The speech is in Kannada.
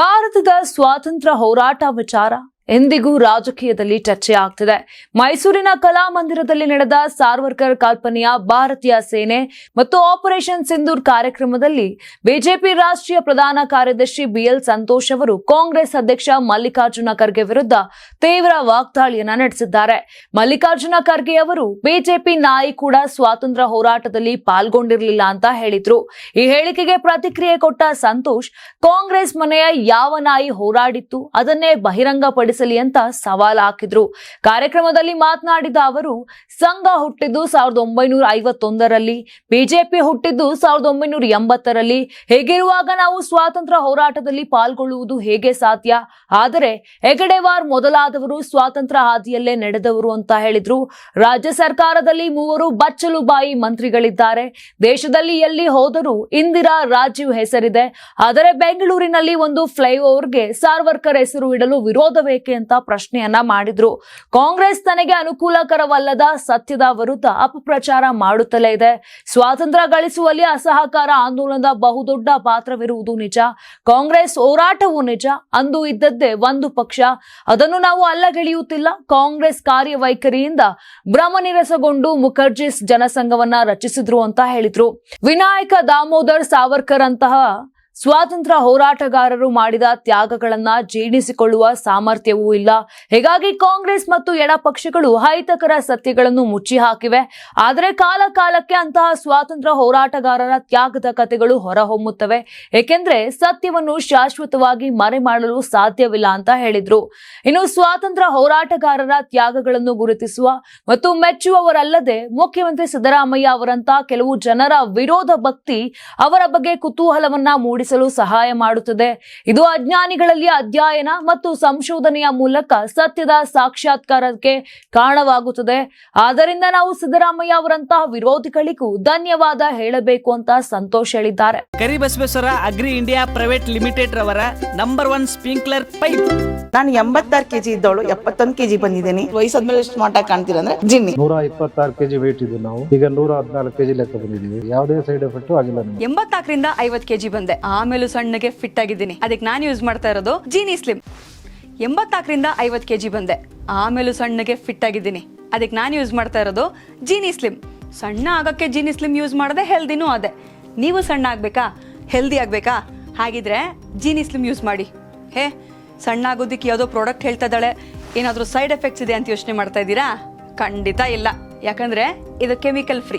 ಭಾರತದ ಸ್ವಾತಂತ್ರ್ಯ ಹೋರಾಟ ವಿಚಾರ. ಎಂದಿಗೂ ರಾಜಕೀಯದಲ್ಲಿ ಚರ್ಚೆ ಆಗ್ತಿದೆ. ಮೈಸೂರಿನ ಕಲಾಮಂದಿರದಲ್ಲಿ ನಡೆದ ಸಾರ್ವರ್ಕರ್ ಕಲ್ಪನೆಯ ಭಾರತೀಯ ಸೇನೆ ಮತ್ತು ಆಪರೇಷನ್ ಸಿಂಧೂರ್ ಕಾರ್ಯಕ್ರಮದಲ್ಲಿ ಬಿಜೆಪಿ ರಾಷ್ಟ್ರೀಯ ಪ್ರಧಾನ ಕಾರ್ಯದರ್ಶಿ ಬಿಎಲ್ ಸಂತೋಷ್ ಅವರು ಕಾಂಗ್ರೆಸ್ ಅಧ್ಯಕ್ಷ ಮಲ್ಲಿಕಾರ್ಜುನ ಖರ್ಗೆ ವಿರುದ್ಧ ತೀವ್ರ ವಾಗ್ದಾಳಿಯನ್ನ ನಡೆಸಿದ್ದಾರೆ. ಮಲ್ಲಿಕಾರ್ಜುನ ಖರ್ಗೆ ಅವರು ಬಿಜೆಪಿ ನಾಯಿ ಕೂಡ ಸ್ವಾತಂತ್ರ್ಯ ಹೋರಾಟದಲ್ಲಿ ಪಾಲ್ಗೊಂಡಿರಲಿಲ್ಲ ಅಂತ ಹೇಳಿದ್ರು. ಈ ಹೇಳಿಕೆಗೆ ಪ್ರತಿಕ್ರಿಯೆ ಕೊಟ್ಟ ಸಂತೋಷ್, ಕಾಂಗ್ರೆಸ್ ಮನೆಯ ಯಾವ ನಾಯಿ ಹೋರಾಡಿತ್ತು, ಅದನ್ನೇ ಅಂತ ಸವಾಲ್ ಹಾಕಿದ್ರು. ಕಾರ್ಯಕ್ರಮದಲ್ಲಿ ಮಾತನಾಡಿದ ಅವರು, ಸಂಘ ಹುಟ್ಟಿದ್ದು ಸಾವಿರದ ಒಂಬೈನೂರ ಐವತ್ತೊಂದರಲ್ಲಿ, ಬಿಜೆಪಿ ಹುಟ್ಟಿದ್ದು ಸಾವಿರದ ಒಂಬೈನೂರ ಎಂಬತ್ತರಲ್ಲಿ. ಹೇಗಿರುವಾಗ ನಾವು ಸ್ವಾತಂತ್ರ್ಯ ಹೋರಾಟದಲ್ಲಿ ಪಾಲ್ಗೊಳ್ಳುವುದು ಹೇಗೆ ಸಾಧ್ಯ? ಆದರೆ, ಹೆಗಡೆವಾರ್ ಮೊದಲಾದವರು ಸ್ವಾತಂತ್ರ್ಯ ಹಾದಿಯಲ್ಲೇ ನಡೆದವರು ಅಂತ ಹೇಳಿದ್ರು. ರಾಜ್ಯ ಸರ್ಕಾರದಲ್ಲಿ ಮೂವರು ಬಚ್ಚಲು ಬಾಯಿ ಮಂತ್ರಿಗಳಿದ್ದಾರೆ. ದೇಶದಲ್ಲಿ ಎಲ್ಲಿ ಹೋದರೂ ಇಂದಿರಾ ರಾಜೀವ್ ಹೆಸರಿದೆ. ಆದರೆ, ಬೆಂಗಳೂರಿನಲ್ಲಿ ಒಂದು ಫ್ಲೈಓವರ್ಗೆ ಸಾರ್ವರ್ಕರ್ ಹೆಸರು ಇಡಲು ವಿರೋಧವೇಕೆ ಅಂತ ಪ್ರಶ್ನೆಯನ್ನ ಮಾಡಿದ್ರು. ಕಾಂಗ್ರೆಸ್ ತನಗೆ ಅನುಕೂಲಕರವಲ್ಲದ ಸತ್ಯದ ವಿರುದ್ಧ ಅಪಪ್ರಚಾರ ಮಾಡುತ್ತಲೇ ಇದೆ. ಸ್ವಾತಂತ್ರ್ಯ ಗಳಿಸುವಲ್ಲಿ ಅಸಹಕಾರ ಆಂದೋಲನದ ಬಹುದೊಡ್ಡ ಪಾತ್ರವಿರುವುದು ನಿಜ. ಕಾಂಗ್ರೆಸ್ ಹೋರಾಟವು ನಿಜ. ಅಂದು ಇದ್ದದ್ದೇ ಒಂದು ಪಕ್ಷ. ಅದನ್ನು ನಾವು ಅಲ್ಲಗೆಳೆಯುತ್ತಿಲ್ಲ. ಕಾಂಗ್ರೆಸ್ ಕಾರ್ಯವೈಖರಿಯಿಂದ ಭ್ರಮನಿರಸಗೊಂಡು ಮುಖರ್ಜಿಸ್ ಜನಸಂಘವನ್ನ ರಚಿಸಿದ್ರು ಅಂತ ಹೇಳಿದ್ರು. ವಿನಾಯಕ ದಾಮೋದರ್ ಸಾವರ್ಕರ್ ಅಂತಹ ಸ್ವಾತಂತ್ರ್ಯ ಹೋರಾಟಗಾರರು ಮಾಡಿದ ತ್ಯಾಗಗಳನ್ನ ಜೀರ್ಣಿಸಿಕೊಳ್ಳುವ ಸಾಮರ್ಥ್ಯವೂ ಇಲ್ಲ. ಹೀಗಾಗಿ ಕಾಂಗ್ರೆಸ್ ಮತ್ತು ಎಡಪಕ್ಷಗಳು ಅಹಿತಕರ ಸತ್ಯಗಳನ್ನು ಮುಚ್ಚಿ ಹಾಕಿವೆ. ಆದರೆ ಕಾಲ ಕಾಲಕ್ಕೆ ಅಂತಹ ಸ್ವಾತಂತ್ರ್ಯ ಹೋರಾಟಗಾರರ ತ್ಯಾಗದ ಕಥೆಗಳು ಹೊರಹೊಮ್ಮುತ್ತವೆ. ಏಕೆಂದ್ರೆ ಸತ್ಯವನ್ನು ಶಾಶ್ವತವಾಗಿ ಮರೆ ಮಾಡಲು ಸಾಧ್ಯವಿಲ್ಲ ಅಂತ ಹೇಳಿದ್ರು. ಇನ್ನು ಸ್ವಾತಂತ್ರ್ಯ ಹೋರಾಟಗಾರರ ತ್ಯಾಗಗಳನ್ನು ಗುರುತಿಸುವ ಮತ್ತು ಮೆಚ್ಚುವವರಲ್ಲದೆ ಮುಖ್ಯಮಂತ್ರಿ ಸಿದ್ದರಾಮಯ್ಯ ಅವರಂತಹ ಕೆಲವು ಜನರ ವಿರೋಧ ಭಕ್ತಿ ಅವರ ಬಗ್ಗೆ ಕುತೂಹಲವನ್ನ ಮೂಡಿಸಲು ಸಹಾಯ ಮಾಡುತ್ತದೆ. ಇದು ಅಜ್ಞಾನಿಗಳಲ್ಲಿ ಅಧ್ಯಯನ ಮತ್ತು ಸಂಶೋಧನೆಯ ಮೂಲಕ ಸತ್ಯದ ಸಾಕ್ಷಾತ್ಕಾರಕ್ಕೆ ಕಾರಣವಾಗುತ್ತದೆ. ಆದ್ದರಿಂದ ನಾವು ಸಿದ್ದರಾಮಯ್ಯ ಅವರಂತಹ ವಿರೋಧಿಗಳಿಗೂ ಧನ್ಯವಾದ ಹೇಳಬೇಕು ಅಂತ ಸಂತೋಷ್ ಹೇಳಿದ್ದಾರೆ. Karibasaveshwara agri India private limited ರವರ ನಂಬರ್ ಒನ್ ಸ್ಪ್ರಿಂಕ್ಲರ್ ಪೈಪ್. ನಾನು ಎಂಬತ್ತಾರು ಕೆಜಿ ಇದ್ದವಳು ಎಪ್ಪತ್ತೊಂದು ಕೆಜಿ ಬಂದಿದ್ದೀನಿ. ವಯಸ್ಸಾದ್ಮೇಲೆ ಸ್ಮಾರ್ಟ್ ಆಗಿ ಕಾಣ್ತೀರ ಅಂದ್ರೆ ಜಿನ್ನಿ. ನೂರ ಇಪ್ಪತ್ತಾರು ಕೆಜಿ ವೇಟ್ ಇದ್ದೀವಿ ನಾವು. ಈಗ ನೂರ ಹದಿನಾಲ್ಕು ಕೆಜಿ ಲೆಕ್ಕ ಬಂದಿದ್ದೀವಿ. ಯಾವುದೇ ಸೈಡ್ ಎಫೆಕ್ಟ್ ಆಗಿಲ್ಲ ಎಂಬತ್ನಾಲ್ಕರಿಂದ ಐವತ್ ಕೆಜಿ ಬಂದೆ. ಆಮೇಲೂ ಸಣ್ಣಗೆ ಫಿಟ್ ಆಗಿದ್ದೀನಿ. ಅದಕ್ಕೆ ನಾನು ಯೂಸ್ ಮಾಡ್ತಾ ಇರೋದು ಜೀನಿ ಸ್ಲಿಮ್ ಎಂಬತ್ತಾಕರಿಂದ ಐವತ್ತು ಕೆ ಜಿ ಬಂದೆ. ಆಮೇಲೂ ಸಣ್ಣಗೆ ಫಿಟ್ ಆಗಿದ್ದೀನಿ. ಅದಕ್ಕೆ ನಾನು ಯೂಸ್ ಮಾಡ್ತಾ ಇರೋದು ಜೀನಿ ಸ್ಲಿಮ್ ಸಣ್ಣ ಆಗೋಕ್ಕೆ ಜೀನಿ ಸ್ಲಿಮ್ ಯೂಸ್ ಮಾಡದೆ ಹೆಲ್ದಿನೂ ಅದೇ. ನೀವು ಸಣ್ಣ ಆಗಬೇಕಾ? ಹೆಲ್ದಿ ಆಗಬೇಕಾ? ಹಾಗಿದ್ರೆ ಜೀನಿ ಸ್ಲಿಮ್ ಯೂಸ್ ಮಾಡಿ. ಹೇ, ಸಣ್ಣ ಆಗೋದಕ್ಕೆ ಯಾವುದೋ ಪ್ರಾಡಕ್ಟ್ ಹೇಳ್ತಾ ಇದ್ದಾಳೆ. ಏನಾದರೂ ಸೈಡ್ ಎಫೆಕ್ಟ್ಸ್ ಇದೆ ಅಂತ ಯೋಚನೆ ಮಾಡ್ತಾ ಇದ್ದೀರಾ? ಖಂಡಿತ ಇಲ್ಲ. ಯಾಕಂದರೆ ಇದು ಕೆಮಿಕಲ್ ಫ್ರೀ